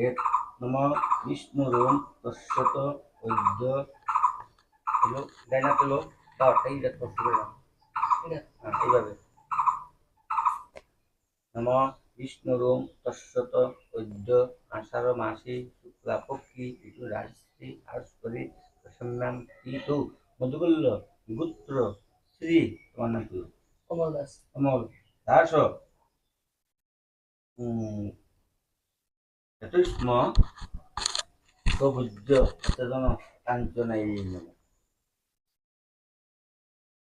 এক নম বিষ্ণুরোম তস্যত হলো হ্যাঁ, এইভাবে নম বিষ্ণুরোম তস্যত বৈদ্য আষাঢ় মাসি শুক্লা পক্ষী ঋতু রাজশ্রী আস্করি প্রসন্নাম ঋতু মধুকুল্ল গুত্র শ্রী তোমার নাম কি কমল দাস অমল দাস চতুষ্ম সবুজ সচেতন কাঞ্চন এই নম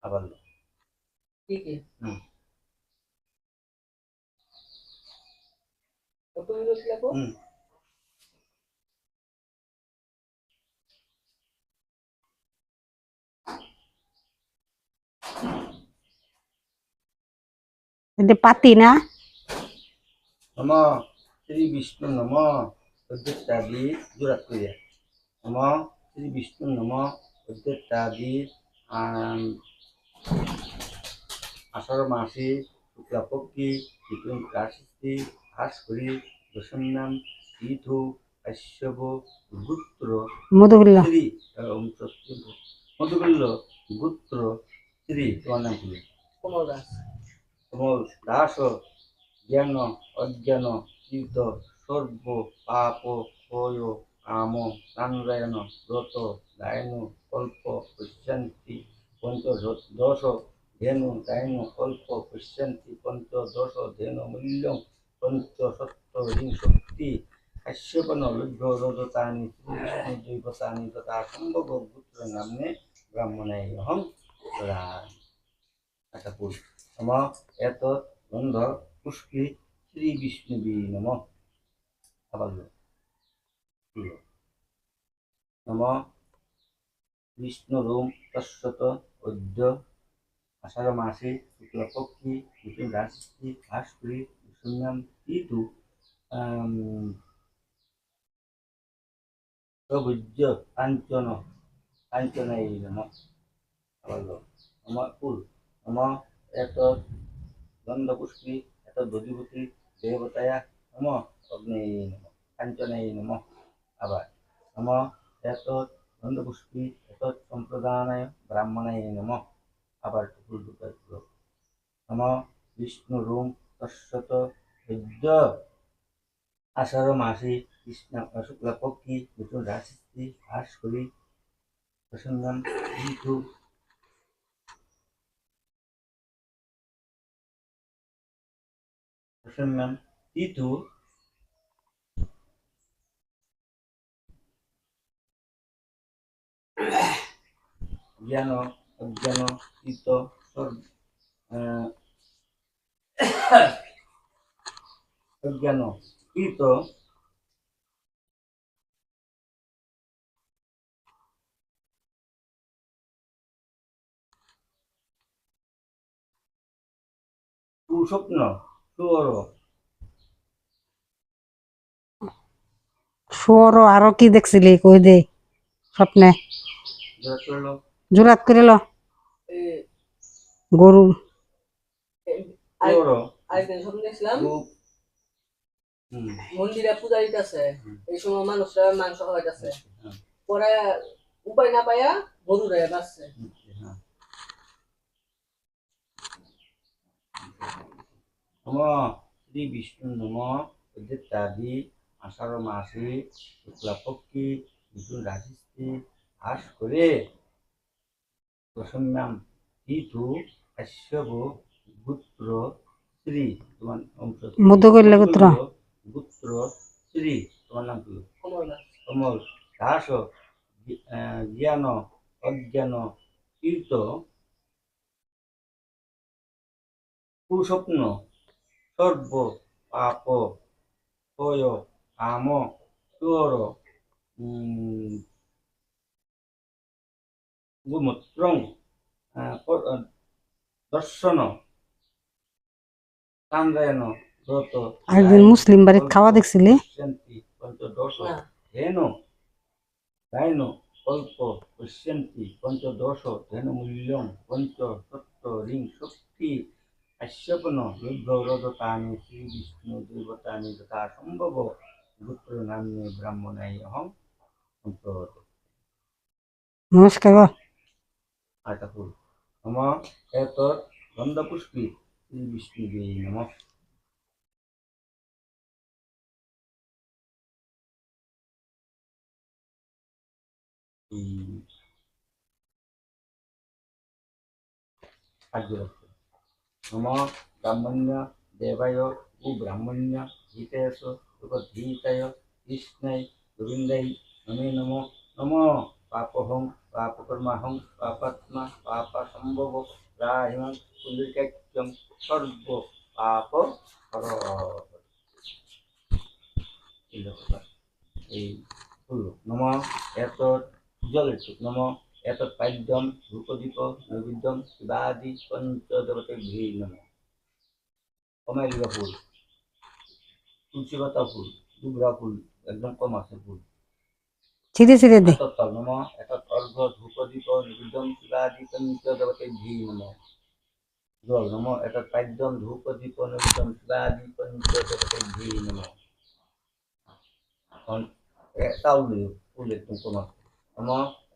আবার লো। ঠিক আছে হুম। কত মিনিট লাগবো হুম। এটা পাতি না নম শ্রী বিষ্ণু নম অধ্যত্তাদি জোড়াত করিয়া। নম শ্রী বিষ্ণু নম অধ্যত্তাদি আষাঢ় মাসে শুক্লা পক্ষী বিক্রম রাশি হাস করি দশমনাম তীর্থ কাশ্যপ গুত্র মধুগুল্লা শ্রী মধুকুল্ল গুত্র শ্রী তোমার নাম কি? কমল দাস কমল দাস জ্ঞান অজ্ঞান তীর্থ সর্ব পাপ ক্ষয় কাম নারায়ণ ব্রত গায়ন কল্প পশ্যন্তি পঞ্চদশ ধেনু গায়ন কল্প পশ্যন্তি পঞ্চদশ ধেনু মূল্যং পঞ্চসত্তরিং শক্তি কাশ্যপন লভ্য রজতানি শ্রীকৃষ্ণ তথা সম্ভব পুত্র নামে ব্রাহ্মণায় অহং আচ্ছা পুরুষ নম এত গন্ধ পুষ্পি শ্রী বিষ্ণুবি নম। আবার। নম। বিষ্ণুরূম তস্যত অদ্য। আষাঢ় মাসে শুক্লপক্ষী নতুন রাশি ভাস্করী শূন্যাম ঋতু সবুজ কাঞ্চন কাঞ্চন এই নম। আবার। নম ফুল নম এত গন্ধপুষ্পী, এত দধিপতি দেবতায়া নম অগ্নি নম কাঞ্চনাই নম আবার নম এত গন্ধপুষ্পী এত সম্প্রদানায় ব্রাহ্মণায় নম আবার টুকুর দুটো নম বিষ্ণু রূম তস্যত বিদ্য আষাঢ় মাসে কৃষ্ণ শুক্লা পক্ষী নতুন রাশি হাস করি প্রসন্নাম কিন্তু প্রসন্নাম ঋতু জ্ঞান অজ্ঞান চিত্ত সর্ব আহ, অজ্ঞান কৃত সুস্বপ্ন সুর শুয়োর আরও কি দেখছিলি? কই দে স্বপ্নে। জোরাত করে ল। গরু। সুর স্বপ্ন দেখছিলাম। রূপ। হুম মন্দিরে পূজা দিতেছে। এই সময় মানুষরা মাংস খাওয়াইতেছে। পরে উপায় না পাইয়া গরু রে বাঁচছে। নম শ্রী বিষ্ণু নম অদ্যত্তাদি আষাঢ় মাসে শুক্লাপক্ষী বিষ্ণু রাশিস্থি হাস করে। প্রসন্নাম কাশ্যপ গুত্র শ্রী তোমার বংশ মধুকৈল্য শ্রী তোমার নাম কি? দাস আহ, জ্ঞান অজ্ঞান তীর্থ কুস্বপ্ন সর্ব পাপ ক্ষয় কাম চোর গোমূত্রং দর্শন কান্দায়ন আরেকদিন মুসলিম বাড়িতে খাওয়া দেখছিলি? পঞ্চদশ পশ্যন্তি শক্তি শ্রী বিষ্ণু দেবতানি যথা সম্ভব গোত্র ব্রাহ্মণাই অহং নমস্কার আটা ফুল নম এত গন্ধপুষ্পী শ্রী বিষ্ণুবে নম নম। आगे मम ब्राह्मण्य देवाय उब्राह्मण्य हितेश उपधीतय कृष्णय गोविंदय नमे नमो नमो पापात्मा पापसंभव राहिमं জল একটু নম এত পাদ্যম ধূপদীপ নৈবেদ্যম শিবাদি পঞ্চদেবতে ঘি নম। কমাইলিবা ফুল তুলসী পাতা ফুল দুবরা ফুল একদম কম আছে ফুল। ছিঁড়ে ছিঁড়ে দে। নম এত অর্ঘ ধূপদীপ নৈবেদ্যম শিবাদি পঞ্চদেবতে নম। জল নম এত পাদ্যম ধূপদীপ নৈবেদ্যম শিবাদি পঞ্চদেবতে নম। এখন ফুল একদম কম আছে। নম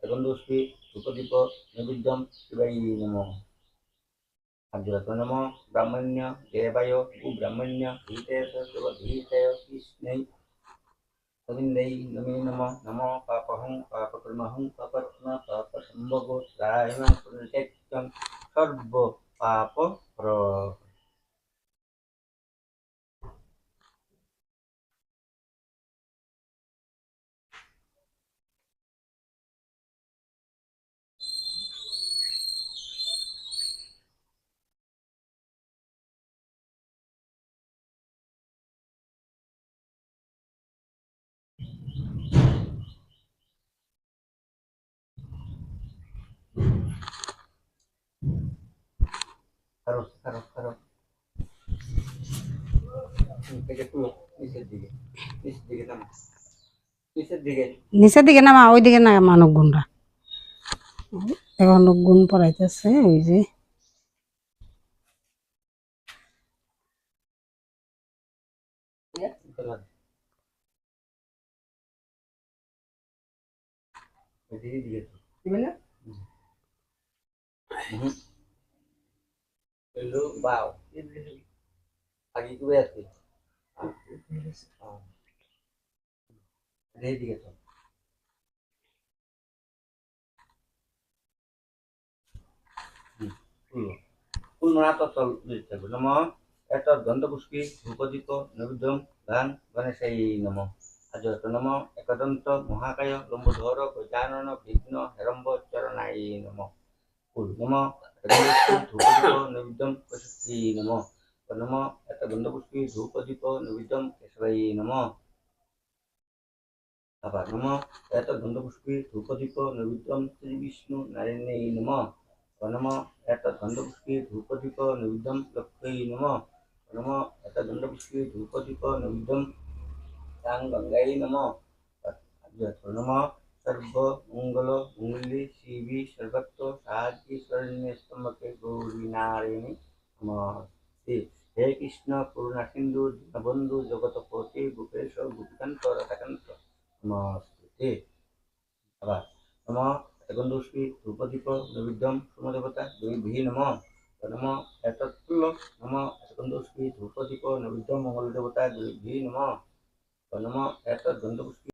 ತಗೊಂಡೋಸ್ತಿ ಸುಖದೀಪ ನೈವೇದ್ಯಂ ಇವೈ ನಮೋ ಅರ್ಜುನತ ನಮೋ ಬ್ರಾಹ್ಮಣ್ಯ ದೇವಯೋ ಭೂ ಬ್ರಾಹ್ಮಣ್ಯ ಗೀತೇಶ ಗೀತಯ ಕೃಷ್ಣೈ ಕವಿಂದೈ ನಮೇ ನಮ ನಮೋ ಪಾಪಹಂ ಪಾಪಕರ್ಮಹಂ ಪಾಪತ್ಮ ಪಾಪ ಸಂಭವೋ ರಾಯಣ ಪುಣ್ಯತ್ಯಂ ಸರ್ವ ಪಾಪ ಪ್ರ নিচের দিকে দিকে নামো দিকে দিকে ওই দিকে না মানব গুণরা। এখন গুণ পড়াইতেছে ওই যে। এদিকে দিকে তো দিবেন না Hello, wow. আগে কি আছে এদিকে তো ফুল মারা তো চল দিতে হবে নম এত গন্ধপুষ্পী ধূপদীপ নৈবেদ্যম গান গণেশাই নম আজত নম একদন্ত মহাকায় লম্বোধর গজানন বিঘ্ন হেরম্ব চরণাই নম গন্ধপুষ্পী ধূপদীপ নৈবেদ্যম প্রশস্তি নম। নম এত গন্ধপুষ্পী ধূপদীপ নৈবেদ্যম কেশবাই নম। আবার নম গন্ধপুষ্পী ধূপদীপ নৈবেদ্যম শ্রী বিষ্ণু নারায়ণাই নম। নম এত গন্ধপুষ্পী ধূপদীপ নৈবেদ্যম লক্ষ্মী নম। নম এত গন্ধপুষ্পী ধূপদীপ নৈবেদ্যম তাং গঙ্গাই নম নম। সর্ব মঙ্গল মঙ্গলী শিবি সর্বত্র সাহায্যী শরণ্যে স্তম্ভকে গৌরী নারায়ণী নমস্তে। হে কৃষ্ণ করুণা সিন্ধু, দীনবন্ধু, জগতপতি, গোপেশ, গোপীকান্ত, রাধাকান্ত, নমস্তে। আবার নম গন্ধপুষ্পী ধূপদীপ, নৈবেদ্যম, সমদেবতা, দেবী নম নম এতৎফুল্ল নম গন্ধপুষ্পী ধূপদীপ, নৈবেদ্যম মঙ্গল দেবতা দেবী নম নম এত গন্ধপুষ্পী